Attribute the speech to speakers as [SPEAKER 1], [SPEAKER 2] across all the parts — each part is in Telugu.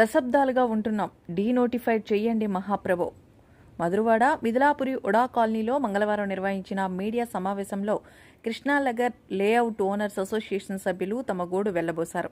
[SPEAKER 1] దశాబ్దాలుగా ఉంటున్నాం. డీనోటిఫైడ్ చెయ్యండి మహాప్రభో. మధురవాడ మిథిలాపురి ఉడా కాలనీలో మంగళవారం నిర్వహించిన మీడియా సమావేశంలో కృష్ణానగర్ లేఅవుట్ ఓనర్స్ అసోసియేషన్ సభ్యులు తమ గోడు వెళ్ళబోశారు.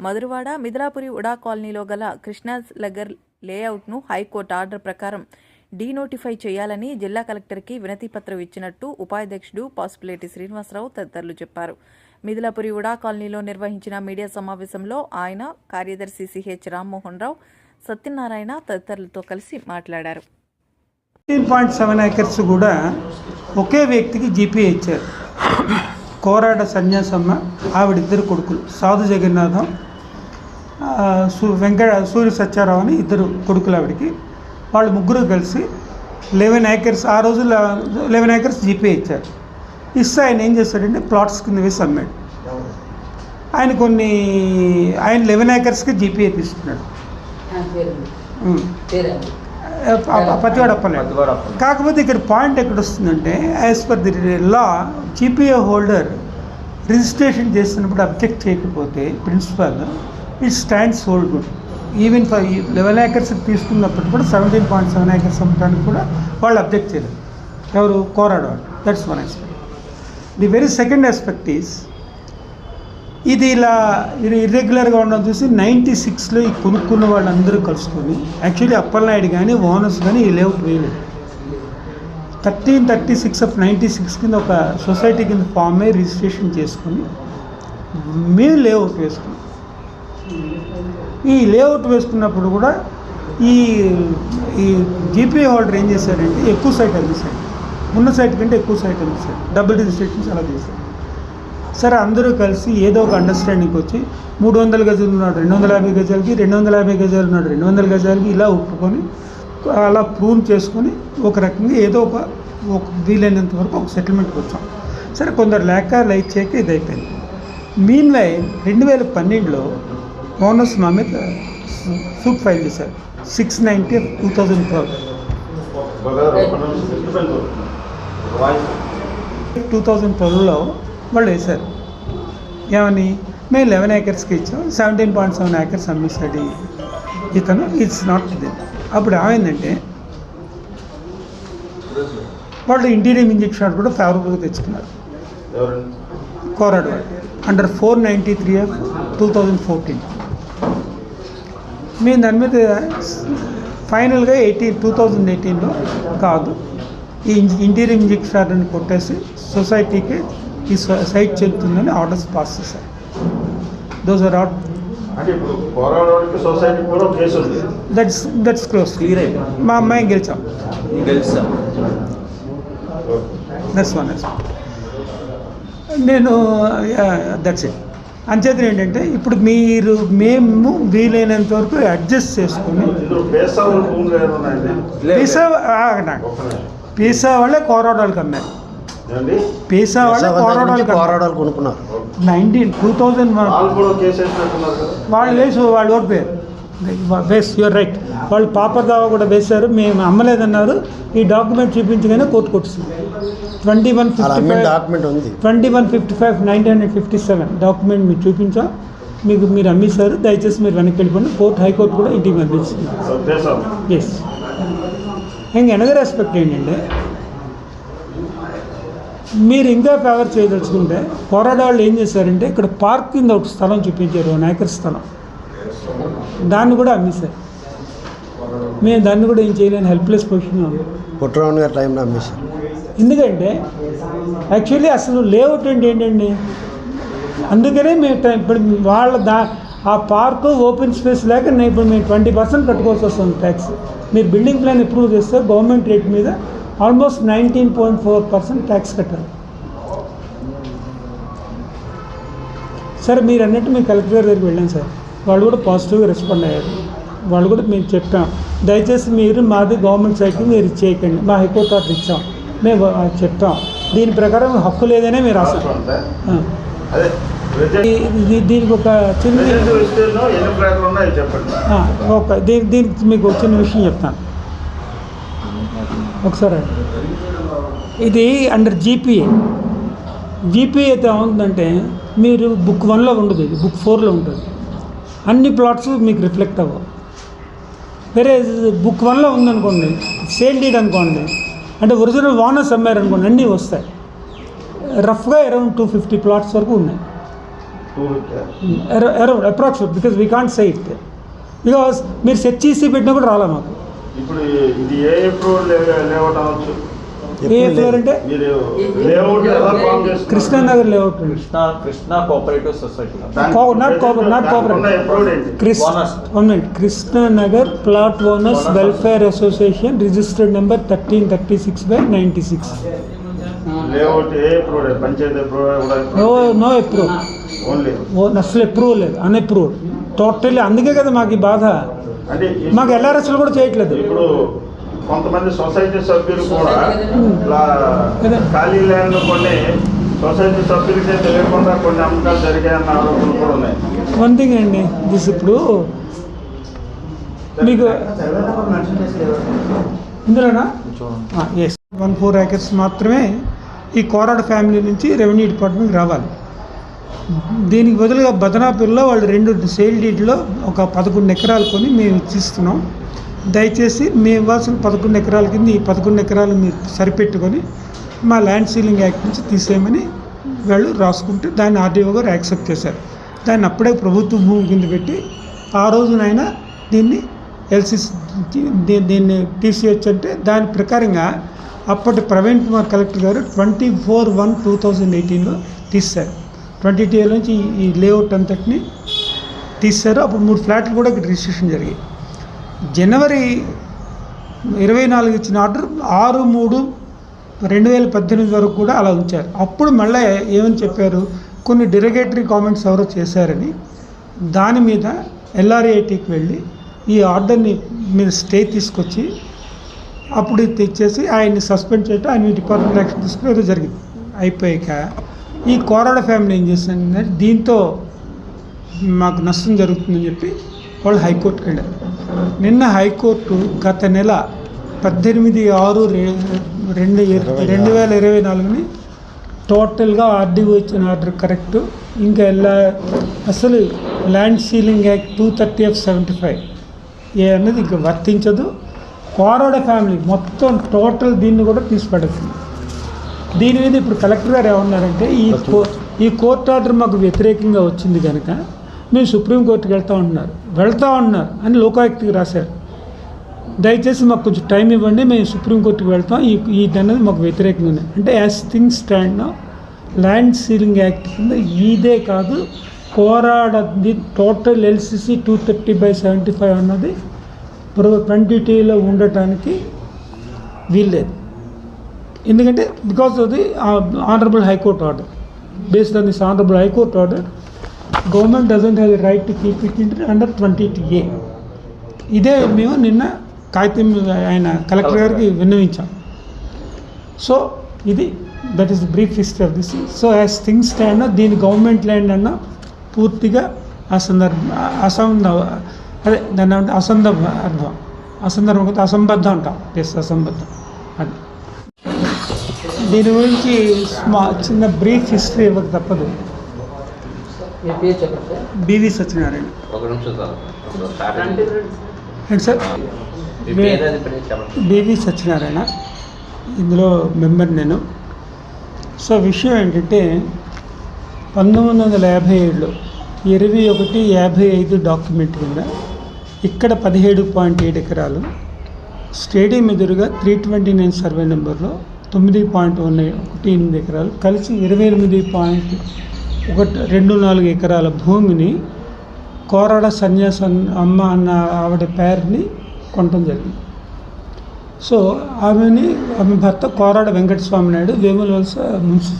[SPEAKER 1] మధురవాడ మిదిలాపురి ఉడా కాలనీలో గల కృష్ణానగర్ లేఅవుట్ను హైకోర్టు ఆర్డర్ ప్రకారం డీనోటిఫై చేయాలని జిల్లా కలెక్టర్కి వినతిపత్రం ఇచ్చినట్టు ఉపాధ్యక్షుడు పాసిపిలేటి శ్రీనివాసరావు తదితరులు చెప్పారు. మిథిలాపురి ఉడా కాలనీలో నిర్వహించిన మీడియా సమావేశంలో ఆయన కార్యదర్శి సిహెచ్ రామ్మోహన్ రావు సత్యనారాయణ తదితరులతో కలిసి మాట్లాడారు.
[SPEAKER 2] ఫిఫ్టీన్ పాయింట్ సెవెన్ ఏకర్స్ కూడా ఒకే వ్యక్తికి జీపీ ఇచ్చారు. కోరాడ సన్యాసమ్మ ఆవిడిద్దరు కొడుకులు సాధు జగన్నాథం వెంకట సూర్య సత్యారావు అని ఇద్దరు కొడుకులు ఆవిడికి. వాళ్ళు ముగ్గురు కలిసి లెవెన్ ఏకర్స్ ఆ రోజుల్లో లెవెన్ ఏకర్స్ జీపీ ఇచ్చారు. ఇస్తే ఆయన ఏం చేశాడంటే ప్లాట్స్ కింద వేసి అమ్మాడు ఆయన కొన్ని ఆయన లెవెన్ ఏకర్స్కి జీపీఏ తీసుకున్నాడు. పతివాడ అప్పలేదు కాకపోతే ఇక్కడ పాయింట్ ఎక్కడ వస్తుందంటే as per the law GPA holder registration చేస్తున్నప్పుడు అబ్జెక్ట్ చేయకపోతే principle it stands hold good even for eleven acres తీసుకున్నప్పుడు కూడా సెవెంటీన్ పాయింట్ సెవెన్ ఏకర్స్ అమ్మడానికి కూడా వాళ్ళు అబ్జెక్ట్ చేయలేదు. ఎవరు? కోరాడు that's one aspect the very second aspect is ఇది ఇలా ఇది ఇర్రెగ్యులర్గా ఉండడం చూసి నైంటీ సిక్స్లో ఈ కొనుక్కున్న వాళ్ళందరూ కలుసుకొని యాక్చువల్లీ అప్పలనాయుడు కానీ ఓనర్స్ కానీ ఈ లేఅవుట్ వేయలేదు. Thirteen thirty six of ninety six కింద ఒక సొసైటీ కింద ఫామ్ అయ్యి రిజిస్ట్రేషన్ చేసుకొని మేము లేఅవుట్ వేసుకున్నాం. ఈ లేఅవుట్ వేసుకున్నప్పుడు కూడా ఈ ఈ జీపీ హోల్డర్ ఏం చేశారంటే ఎక్కువ సైట్ అందిస్తాడు ఉన్న సైట్ కంటే ఎక్కువ సైట్ ఉంది సార్. డబుల్ రిజిస్ట్రేషన్స్ అలా చేశారు సరే అందరూ కలిసి ఏదో ఒక అండర్స్టాండింగ్ వచ్చి మూడు వందల గజాలు ఉన్నాడు రెండు వందల యాభై గజాలకి రెండు వందల యాభై గజాలు ఉన్నాడు రెండు వందల గజాలకి ఇలా ఒప్పుకొని అలా ప్రూవ్ చేసుకొని ఒక రకంగా ఏదో ఒక ఒక వీలైనంత వరకు ఒక సెటిల్మెంట్కి వచ్చాం సరే కొందరు లేక లైట్ చేయక ఇది అయిపోయింది. మీన్ వై రెండు వేల పన్నెండులో ఓనర్స్ మా మీద సూట్ ఫైల్ చేశారు. Six ninety two thousand twelve two thousand ట్వెల్వ్లో వాళ్ళు వేశారు. ఏమని? మేము లెవెన్ ఏకర్స్కి ఇచ్చాం సెవెంటీన్ పాయింట్ సెవెన్ ఏకర్స్ అమ్మేశాడు ఇతను ఇట్స్ నాట్ ఇది అప్పుడు ఏమైందంటే వాళ్ళు ఇంటీరియం ఇంజక్షన్ కూడా ఫేవరబుల్గా తెచ్చుకున్నారు. కోరాడు under four ninety three of two thousand fourteen మేము దాని మీద ఫైనల్గా ఎయిటీన్ టూ థౌజండ్ ఎయిటీన్లో కాదు. ఈ ఇంటీరియర్ ఇంజక్షన్ కొట్టేసి సొసైటీకి ఈ సొ- సైట్ చెందుతుందని ఆర్డర్స్ పాస్ చేశారు. దోస్ ఆర్
[SPEAKER 3] ఉంది.
[SPEAKER 2] దట్స్ దట్స్ క్లోజ్
[SPEAKER 4] క్లియర్ అయిపోయింది.
[SPEAKER 2] మా అమ్మాయి గెలిచాం. దట్స్ వన్ నేను దట్స్ ఇట్ అంచేత ఏంటంటే ఇప్పుడు మీరు మేము వీలైనంత వరకు అడ్జస్ట్ చేసుకొని పీసా వాళ్ళే కోరాడాలకు అమ్మారు. పీసా వాళ్ళే కోరాడాలకు
[SPEAKER 5] పోరాడాలు కొనుక్కున్నారు.
[SPEAKER 2] నైన్టీన్ టూ థౌజండ్
[SPEAKER 3] వాళ్ళు
[SPEAKER 2] వేసి వాళ్ళు ఓడిపోయారు వేస్ యూర్ రైట్ వాళ్ళు పాపర్ దావా కూడా వేశారు. మేము అమ్మలేదన్నారు. ఈ డాక్యుమెంట్ చూపించగానే కోర్టు కొట్టింది twenty one fifty five
[SPEAKER 5] document ఉంది.
[SPEAKER 2] Twenty one fifty five nineteen hundred fifty seven document మీకు చూపించాం. మీకు మీరు అమ్మేశారు. దయచేసి మీరు వెనక్కి వెళ్ళిపోండి. కోర్టు హైకోర్టు కూడా ఇంటికి పంపించింది. ఎస్ ఇంక ఎనదర్ ఆస్పెక్ట్ ఏంటంటే మీరు ఇంకా ఫేవర్ చేయదలుచుకుంటే కొరడా వాళ్ళు ఏం చేశారంటే ఇక్కడ పార్క్ కింద ఒక స్థలం చూపించారు. వన్ ఏకర్ స్థలం. దాన్ని కూడా అమ్మేశారు మేము దాన్ని కూడా ఏం చేయలేని హెల్ప్లెస్ పొజిషన్లో ఉన్నాం
[SPEAKER 5] పుట్టరావుని గారి టైంలో అమ్మేశారు
[SPEAKER 2] ఎందుకంటే యాక్చువల్లీ అసలు లేఅవుట్ అంటే ఏంటండి? అందుకనే మేము ఇప్పుడు వాళ్ళ దా ఆ పార్కు ఓపెన్ స్పేస్ లేక నేను ఇప్పుడు మేము ట్వంటీ పర్సెంట్ కట్టుకోవాల్సి వస్తుంది ట్యాక్స్ మీరు బిల్డింగ్ ప్లాన్ అప్రూవ్ చేస్తే గవర్నమెంట్ రేట్ మీద almost nineteen point four percent tax కట్టాలి. సరే మీరు అన్నట్టు మేము కలెక్టర్ గారి దగ్గరికి వెళ్ళాం సార్. వాళ్ళు కూడా పాజిటివ్గా రెస్పాండ్ అయ్యారు. వాళ్ళు కూడా మేము చెప్పాం. దయచేసి మీరు మాది గవర్నమెంట్ సైట్కి మీరు ఇచ్చేయకండి మా హైకోర్టు ఆర్డర్ ఇచ్చాం. మేము చెప్తాం దీని ప్రకారం హక్కు లేదనే మీరు రాసాం. ఇది- దీనికి ఒక చిన్న ఒక దీని దీనికి మీకు చిన్న విషయం చెప్తాను. ఒకసారి ఇది అండర్ జీపీఏ జీపీఏ అయితే ఏముందంటే మీరు బుక్ వన్లో ఉండదు. ఇది బుక్ ఫోర్లో ఉంటుంది. అన్ని ప్లాట్స్ మీకు రిఫ్లెక్ట్ అవ్వవు. వేరే బుక్ వన్లో ఉందనుకోండి సేల్ డీడ్ అనుకోండి అంటే ఒరిజినల్ ఓనర్స్ అమ్మారు అనుకోండి అన్నీ వస్తాయి. రఫ్గా అరౌండ్ టూ ఫిఫ్టీ ప్లాట్స్ వరకు ఉన్నాయి. Around approximate because we can't say it because మీరు సెట్ చేసి పెట్టినా కూడా రాలే మాకు.
[SPEAKER 3] ఇప్పుడు ఇది ఏ ఎప్పుడు లేఅవుట్ అవ్వచ్చు
[SPEAKER 2] ఏ ఫ్లోర్ అంటే Krishna Nagar layout.
[SPEAKER 4] Krishna Krishna cooperative society
[SPEAKER 2] Chris
[SPEAKER 4] Owners.
[SPEAKER 2] One minute Krishna Nagar plot owners. Welfare association registered number thirteen thirty six by ninety six no no approve
[SPEAKER 3] only
[SPEAKER 2] అసలు అప్రూవ్ లేదు అన్అప్రూవ్డ్ టోటల్లీ అందుకే కదా మాకు ఈ బాధ. మాకు ఎల్ఆర్ఎస్లు కూడా చేయట్లేదు.
[SPEAKER 3] ఇప్పుడు కొంతమంది సొసైటీ సభ్యులు కూడా
[SPEAKER 2] అదే.
[SPEAKER 3] ఖాళీ ల్యాండ్ కొన్ని సొసైటీ సభ్యులకే తెలియకుండా కొన్ని అమ్మకాలు జరిగాయన్న ఆరోపణలు కూడా ఉన్నాయి.
[SPEAKER 2] వన్ థింగ్ అండి దిస్ ఇప్పుడు మీకు ఇందులోనా? ఎస్ వన్ ఫోర్ ఏకర్స్ మాత్రమే ఈ కోరాడ ఫ్యామిలీ నుంచి రెవెన్యూ డిపార్ట్మెంట్కి రావాలి. దీనికి బదులుగా బదనాపూర్లో వాళ్ళు రెండు సేల్ డీడ్లో ఒక పదకొండు ఎకరాలు కొని మేము ఇచ్చిస్తున్నాం. దయచేసి మేము ఇవ్వాల్సిన పదకొండు ఎకరాల కింద ఈ పదకొండు ఎకరాలు మీరు సరిపెట్టుకొని మా ల్యాండ్ సీలింగ్ యాక్ట్ నుంచి తీసేయమని వాళ్ళు రాసుకుంటే దాన్ని ఆర్డీఓ గారు యాక్సెప్ట్ చేశారు. దాన్ని అప్పుడే ప్రభుత్వ భూమి కింద పెట్టి ఆ రోజునైనా దీన్ని ఎల్సిసి దీన్ని టీసీహెచ్ అంటే దాని ప్రకారంగా అప్పటి ప్రవీణ్ కుమార్ కలెక్టర్ గారు twenty four one two thousand ఎయిటీన్లో తీశారు. ట్వంటీ టూ నుంచి ఈ- ఈ లేఅవుట్ అంతటిని తీశారు. అప్పుడు మూడు ఫ్లాట్లు కూడా ఇక్కడ రిజిస్ట్రేషన్ జరిగాయి. జనవరి ఇరవై నాలుగు ఇచ్చిన ఆర్డర్ ఆరు మూడు రెండు వేల పద్దెనిమిది వరకు కూడా అలా ఉంచారు. అప్పుడు మళ్ళీ ఏమని చెప్పారు? కొన్ని డిరగేటరీ కామెంట్స్ ఎవరో చేశారని. దాని మీద ఎల్ఆర్ఏటీకి వెళ్ళి ఈ ఆర్డర్ని మీద స్టే తీసుకొచ్చి అప్పుడు ఇది తెచ్చేసి ఆయన్ని సస్పెండ్ చేయటం ఆయన డిపార్ట్మెంట్ యాక్షన్ తీసుకుని ఏదో జరిగింది. అయిపోయాక ఈ కోరాడ ఫ్యామిలీ ఏం చేసిందంటే దీంతో మాకు నష్టం జరుగుతుందని చెప్పి వాళ్ళు హైకోర్టుకి వెళ్ళారు. నిన్న హైకోర్టు గత నెల పద్దెనిమిది ఆరు రెండు రెండు వేల ఇరవై నాలుగుని టోటల్గా ఆర్డీఓ ఇచ్చిన ఆర్డర్ కరెక్ట్. ఇంకా ఎలా అసలు land ceiling act two thirty of seventy five A అన్నది ఇంకా వర్తించదు. కోరాడ ఫ్యామిలీ మొత్తం టోటల్ దీన్ని కూడా తీసిపడుతుంది దీని మీద ఇప్పుడు కలెక్టర్ గారు ఏమన్నారంటే ఈ ఈ కోర్టు ఆర్డర్ మాకు వ్యతిరేకంగా వచ్చింది కనుక మేము సుప్రీంకోర్టుకి వెళ్తా ఉంటున్నారు. వెళ్తా ఉన్నారు అని లోకాయుక్తికి రాశారు. దయచేసి మాకు కొంచెం టైం ఇవ్వండి మేము సుప్రీంకోర్టుకి వెళ్తాం. ఈ ఈ అనేది మాకు వ్యతిరేకంగా ఉంది అంటే as things stand land ceiling act కింద ఇదే కాదు కోరాడది total LCC two thirty by seventy five అన్నది ట్వంటీటీలో ఉండటానికి వీల్లేదు. ఎందుకంటే because of the honourable high court order based on this honourable high court order government doesn't have the right to keep it in under twenty A ఇదే మేము నిన్న కాగితం ఆయన కలెక్టర్ గారికి విన్నవించాం. సో ఇది that is brief history of this so as things stand దీని గవర్నమెంట్ ల్యాండ్ అన్న పూర్తిగా అసందర్భ అసంద అదే దాన్ని ఏమంటే అసందర్భ అర్థం. అసందర్భం అసంబద్ధం అంటాం. ఎస్ అసంబద్ధం. అది. దీని గురించి మా చిన్న బ్రీఫ్ హిస్టరీ ఇవ్వక తప్పదు.
[SPEAKER 6] మీ పేరు చెప్పండి సార్.
[SPEAKER 2] బివి సత్యనారాయణ.
[SPEAKER 4] ఒక నిమిషం సార్.
[SPEAKER 2] బివి సత్యనారాయణ. ఇందులో మెంబర్ నేను. సో విషయం ఏంటంటే పంతొమ్మిది వందల యాభై ఏడులో ఇరవై ఒకటి యాభై ఐదు డాక్యుమెంట్ కింద ఇక్కడ పదిహేడు పాయింట్ ఏడు ఎకరాలు స్టేడియం ఎదురుగా త్రీ ట్వంటీ నైన్ సర్వే నెంబర్లో తొమ్మిది పాయింట్ వన్ ఒకటి ఎనిమిది ఎకరాలు కలిసి ఇరవై ఎనిమిది పాయింట్ ఒకటి రెండు నాలుగు ఎకరాల భూమిని కోరాడ సన్యాస అమ్మ అన్న ఆవిడ పేరుని కొనటం జరిగింది. సో ఆమెని ఆమె భర్త కోరాడ వెంకటస్వామి నాయుడు వేముల వలస మున్సి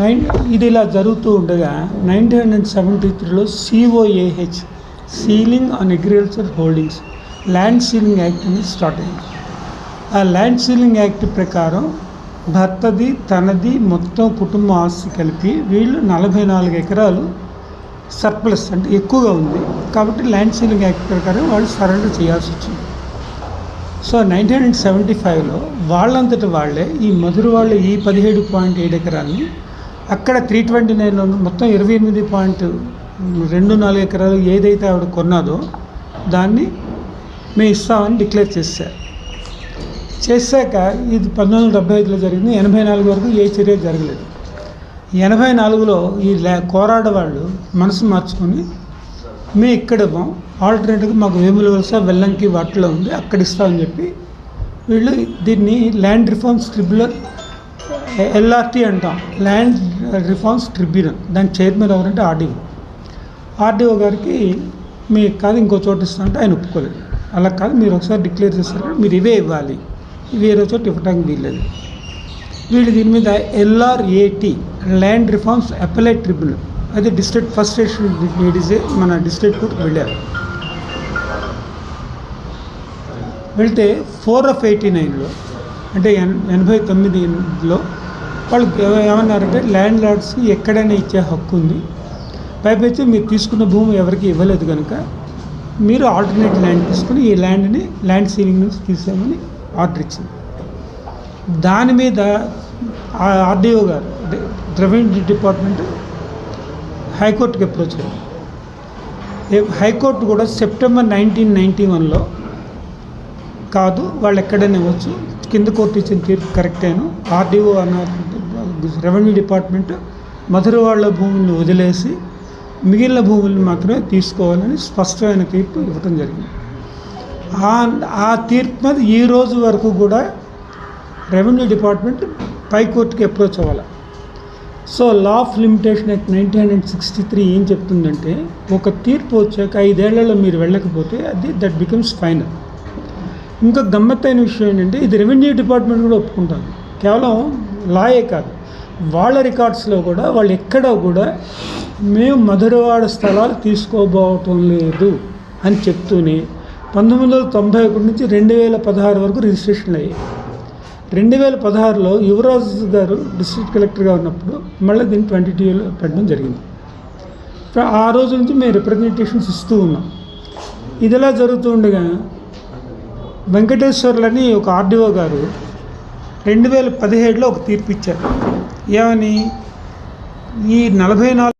[SPEAKER 2] నైన్ ఇది ఇలా జరుగుతూ ఉండగా నైన్టీన్ హండ్రెడ్ సెవెంటీ త్రీలో COAH ceiling on agriculture holdings land ceiling act అనేది స్టార్ట్ అయింది. ఆ ల్యాండ్ సీలింగ్ యాక్ట్ ప్రకారం భర్తది తనది మొత్తం కుటుంబ ఆస్తి కలిపి వీళ్ళు నలభై నాలుగు ఎకరాలు సర్ప్లస్ అంటే ఎక్కువగా ఉంది. కాబట్టి ల్యాండ్ సీలింగ్ యాక్ట్ ప్రకారం వాళ్ళు సరెండర్ చేయాల్సి వచ్చింది. సో నైన్టీన్ హండ్రెడ్ సెవెంటీ ఫైవ్లో వాళ్ళంతటి వాళ్ళే ఈ మధుర వాళ్ళు ఈ పదిహేడు పాయింట్ ఏడు ఎకరాలని అక్కడ త్రీ ట్వంటీ నైన్లో మొత్తం ఇరవై ఎనిమిది పాయింట్ రెండు నాలుగు ఎకరాలు ఏదైతే ఆవిడ కొన్నదో దాన్ని మేము ఇస్తామని డిక్లేర్ చేశారు. చేశాక ఇది పంతొమ్మిది వందల డెబ్బై ఐదులో జరిగింది. ఎనభై నాలుగు వరకు ఏ చర్య జరగలేదు. ఎనభై నాలుగులో ఈ ల్యా కోరాడ వాళ్ళు మనసు మార్చుకొని మేము ఇక్కడ ఇవ్వం ఆల్టర్నేటివ్గా మాకు వేముల వలస వెల్లంకి వాటిలో ఉంది. అక్కడ ఇస్తామని చెప్పి వీళ్ళు దీన్ని ల్యాండ్ రిఫార్మ్స్ ట్రిబ్యునల్ ఎల్ఆర్టీ అంటాం. Land reforms tribunal. దాని చైర్మన్ ఎవరంటే ఆర్డీఓ. ఆర్డీఓ గారికి మీకు కాదు ఇంకో చోట ఇస్తామంటే ఆయన ఒప్పుకోలేదు. అలా కాదు మీరు ఒకసారి డిక్లేర్ చేస్తారు. మీరు ఇవే ఇవ్వాలి. వేరే చోట ఇవ్వడానికి వీల్లేదు వీళ్ళు దీని మీద LRAT land reforms appellate tribunal అది డిస్ట్రిక్ట్ ఫస్ట్ స్టేషన్ లేడీసే మన డిస్ట్రిక్ట్ కోర్టుకు వెళ్ళారు. వెళ్తే ఫోర్ ఆఫ్ ఎయిటీ నైన్లో అంటే ఎన్ ఎనభై తొమ్మిదిలో వాళ్ళు ఏమన్నారంటే ల్యాండ్ లార్డ్స్కి ఎక్కడైనా ఇచ్చే హక్కు ఉంది. పైపైతే మీరు తీసుకున్న భూమి ఎవరికి ఇవ్వలేదు కనుక మీరు ఆల్టర్నేట్ ల్యాండ్ తీసుకుని ఈ ల్యాండ్ని ల్యాండ్ సీలింగ్ నుంచి తీసామని ఆర్డర్ ఇచ్చింది దాని మీద ఆర్డీఓ గారు రెవెన్యూ డిపార్ట్మెంట్ హైకోర్టుకి అప్రోచ్ అయ్యారు. హైకోర్టు కూడా సెప్టెంబర్ నైన్టీన్ నైంటీ వన్లో కాదు వాళ్ళు ఎక్కడైనా ఇవ్వచ్చు కింద కోర్టు ఇచ్చిన తీర్పు కరెక్టేను ఆర్డీఓ అన్న రెవెన్యూ డిపార్ట్మెంట్ మధురవాళ్ళ భూములను వదిలేసి మిగిలిన భూములను మాత్రమే తీసుకోవాలని స్పష్టమైన తీర్పు ఇవ్వటం జరిగింది. ఆ తీర్పు మీద ఈ రోజు వరకు కూడా రెవెన్యూ డిపార్ట్మెంట్ పై కోర్టుకి అప్రోచ్ అవ్వాలి. So law of limitation act nineteen hundred sixty three ఏం చెప్తుందంటే ఒక తీర్పు వచ్చాక ఐదేళ్ళలో మీరు వెళ్ళకపోతే అది దట్ బికమ్స్ ఫైనల్ ఇంకా గమ్మత్తైన విషయం ఏంటంటే ఇది రెవెన్యూ డిపార్ట్మెంట్ కూడా ఒప్పుకుంటారు. కేవలం లాయే కాదు వాళ్ళ రికార్డ్స్లో కూడా వాళ్ళు ఎక్కడ కూడా మేము మధురవాడ స్థలాలు తీసుకోబోవటం లేదు అని చెప్తూనే పంతొమ్మిది వందల తొంభై ఒకటి నుంచి రెండు వేల పదహారు వరకు రిజిస్ట్రేషన్ అయ్యాయి. రెండు వేల పదహారులో యువరాజ్ గారు డిస్ట్రిక్ట్ కలెక్టర్గా ఉన్నప్పుడు మళ్ళీ దీన్ని ట్వంటీ టూలో పెట్టడం జరిగింది. ఆ రోజు నుంచి మేము రిప్రజెంటేషన్స్ ఇస్తూ ఉన్నాం. ఇదిలా జరుగుతూ ఉండగా వెంకటేశ్వర్లని ఒక ఆర్డీఓ గారు రెండు వేల పదిహేడులో ఒక తీర్పు ఇచ్చారు. ఏమని? ఈ నలభై నాలుగు